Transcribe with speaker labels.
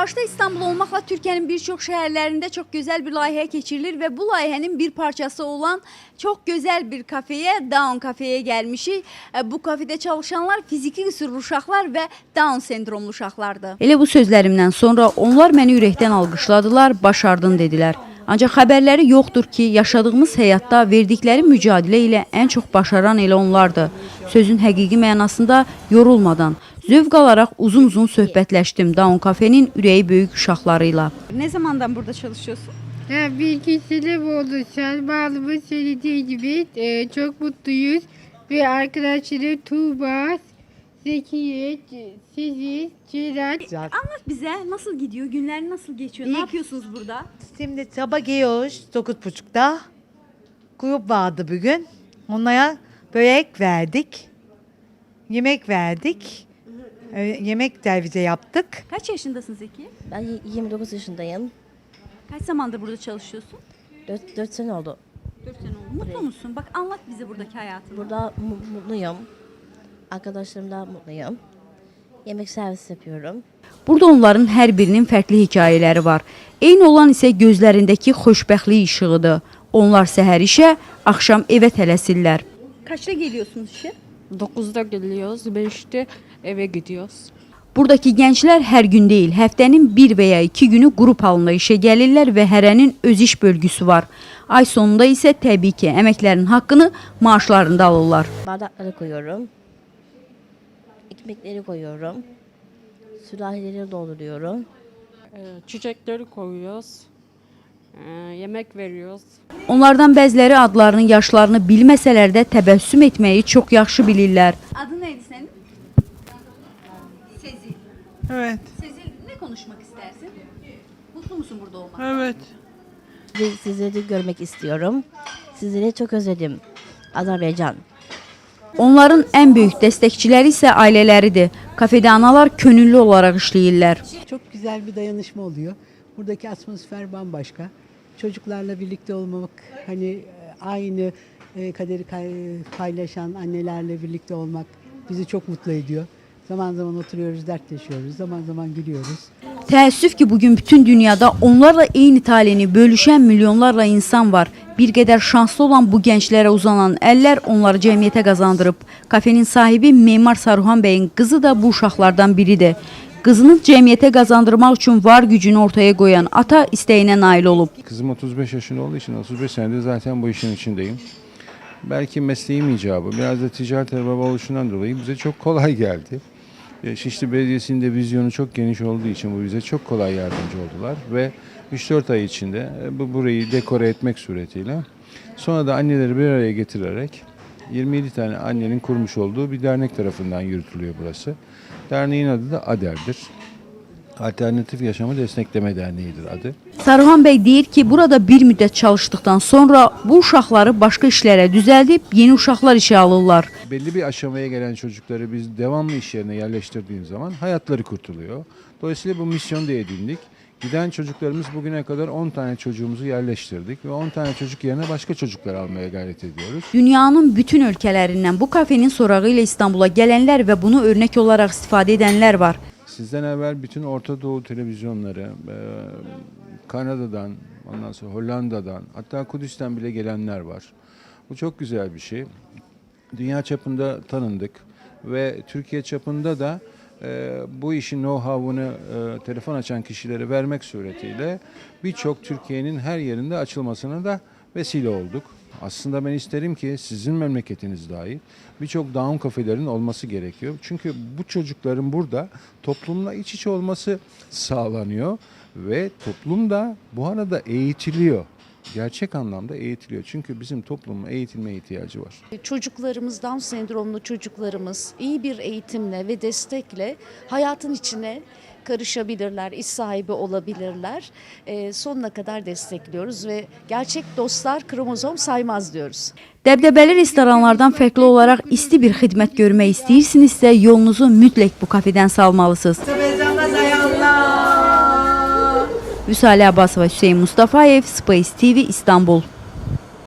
Speaker 1: Başta İstanbul olmakla Türkiye'nin birçok şehirlerinde çok güzel bir layihə keçirilir ve bu layihənin bir parçası olan çok güzel bir kafeye, Down kafeye gelmişik. E, Bu kafede çalışanlar fiziki qüsurlu uşaqlar ve Down sendromlu uşaqlardır. Elə bu sözlərimdən sonra onlar məni ürəkdən alqışladılar, başardın dedilər. Ancaq xəbərləri yoxdur ki, yaşadığımız həyatda verdikləri mücadilə ilə ən çox başaran elə onlardır. Sözün həqiqi mənasında yorulmadan, zövq alaraq uzun-uzun söhbətləşdim Down kafenin ürəyi böyük uşaqlarıyla. Ne zamandan burada çalışıyorsun?
Speaker 2: Ya bir kişiyle oldu. Sen bağlımı söylediği gibi e, çok mutluyuz. Ve arkadaşları Tuğba, Zekiye, C- Sizi, Ceren.
Speaker 1: Anlat bize nasıl gidiyor, günler nasıl geçiyor, ne
Speaker 3: İyi.
Speaker 1: yapıyorsunuz burada?
Speaker 3: Şimdi sabah geliyoruz 9.30'da. Grup vardı bugün. Onlara börek verdik. Yemek verdik. Ee, yemek de bize yaptık.
Speaker 1: Kaç yaşındasın Zeki?
Speaker 4: Ben y- 29 yaşındayım.
Speaker 1: Kaç zamandır burada çalışıyorsun?
Speaker 4: 4, 4 sene oldu.
Speaker 1: 4 sene oldu. Mutlu musun? Bak anlat bize buradaki hayatını.
Speaker 4: Burada mu- mutluyum. Arkadaşlarımla mutluyum. Yemek servis yapıyorum.
Speaker 1: Burada onların hər birinin fərqli hekayələri var. Eyni olan isə gözlərindəki xoşbəxtlik işığıdır. Onlar səhər işə, axşam evə tələsirlər. Kaçta geliyorsunuz işe?
Speaker 5: 9'da geliyoruz, 5'te eve gidiyoruz.
Speaker 1: Buradakı gənclər hər gün deyil, həftənin bir və ya iki günü qrup halında işə gəlirlər və hərənin öz iş bölgüsü var. Ay sonunda isə təbii ki, əməklərinin haqqını maaşlarında alırlar.
Speaker 4: Bardakları koyuyorum. Ekmekleri koyuyorum. Sürahileri dolduruyorum.
Speaker 5: Ee, çiçekleri koyuyoruz. Ee, yemek veriyoruz.
Speaker 1: Onlardan bəziləri adlarını, yaşlarını bilməsələr də təbəssüm etməyi çox yaxşı bilirlər. Adı
Speaker 6: Evet,
Speaker 1: Sezil ne konuşmak istersin? Mutlu musun burada olmak?
Speaker 6: evet.
Speaker 4: Sizi- Sizleri görmek istiyorum. Sizleri çok özledim. Azerbaycan.
Speaker 1: Onların ən böyük dəstəkçiləri isə ailələridir. Kafedə analar könüllü olaraq işləyirlər.
Speaker 7: Çok güzel bir dayanışma oluyor. Buradaki atmosfer bambaşka. Çocuklarla birlikte olmak, hani e, aynı e, kaderi kay- paylaşan annelerle birlikte olmak bizi çok mutlu ediyor. Zaman zaman oturuyoruz, dertleşiyoruz, zaman zaman gülüyoruz.
Speaker 1: Təəssüf ki, bugün bütün dünyada onlarla eyni taleyini bölüşən milyonlarla insan var. Bir qədər şanslı olan bu gənclərə uzanan əllər onları cəmiyyətə qazandırıb. Kafenin sahibi Memar Saruhan bəyin qızı da bu uşaqlardan biridir. Qızını cəmiyyətə qazandırmaq üçün var gücünü ortaya qoyan ata istəyinə nail olub.
Speaker 8: Kızım 35 yaşında olduğu için 35 senedir zaten bu işin içindeyim. Belki mesleğim icabı, biraz da ticaret baba oluşundan dolayı bize çok kolay geldi. E, Şişli Belediyesi'nin de vizyonu çok geniş olduğu için bu bize çok kolay yardımcı oldular ve 3-4 ay içinde e, bu burayı dekore etmek suretiyle sonra da anneleri bir araya getirerek 27 tane annenin kurmuş olduğu bir dernek tarafından yürütülüyor burası. Derneğin adı da ADER'dir. Alternatif Yaşamı Destekleme Derneği'dir adı.
Speaker 1: Saruhan bəy deyir ki, burada bir müddət çalışdıqdan sonra bu uşaqları başqa işlərə düzəldib yeni uşaqlar işə alırlar.
Speaker 8: belli bir aşamaya gelen çocukları biz devamlı iş yerine yerleştirdiğimiz zaman hayatları kurtuluyor. Dolayısıyla bu misyonu da edindik. Giden çocuklarımız bugüne kadar 10 tane çocuğumuzu yerleştirdik ve 10 tane çocuk yerine başka çocuklar almaya gayret ediyoruz.
Speaker 1: Dünyanın bütün ölkələrindən bu kafenin sorağı ilə İstanbula gələnlər və bunu örnək olaraq istifadə edənlər var.
Speaker 8: Sizden evvel bütün Orta Doğu televizyonları, e, Kanada'dan, ondan sonra Hollanda'dan, hatta Kudüs'ten bile gelenler var. Bu çok güzel bir şey. Dünya çapında tanındık ve Türkiye çapında da e, bu işin know-how'unu e, telefon açan kişilere vermek suretiyle birçok Türkiye'nin her yerinde açılmasına da vesile olduk. Aslında ben isterim ki sizin memleketiniz dahil birçok down kafelerin olması gerekiyor. Çünkü bu çocukların burada toplumla iç içe olması sağlanıyor ve toplum da bu arada eğitiliyor. Gerçek anlamda eğitiliyor. Çünkü bizim toplumun eğitilmeye ihtiyacı var.
Speaker 9: Çocuklarımız, Down sendromlu çocuklarımız iyi bir eğitimle ve destekle hayatın içine karışabilirler, iş sahibi olabilirler. Ee, sonuna kadar destekliyoruz ve gerçek dostlar kromozom saymaz diyoruz.
Speaker 1: Dəbdəbəli restoranlardan fərqli olaraq isti bir xidmət görmək istəyirsinizsə, yolunuzu mütləq bu kafedən salmalısınız. Vüsalə Abbasova, Hüseyn Mustafayev, Space TV İstanbul.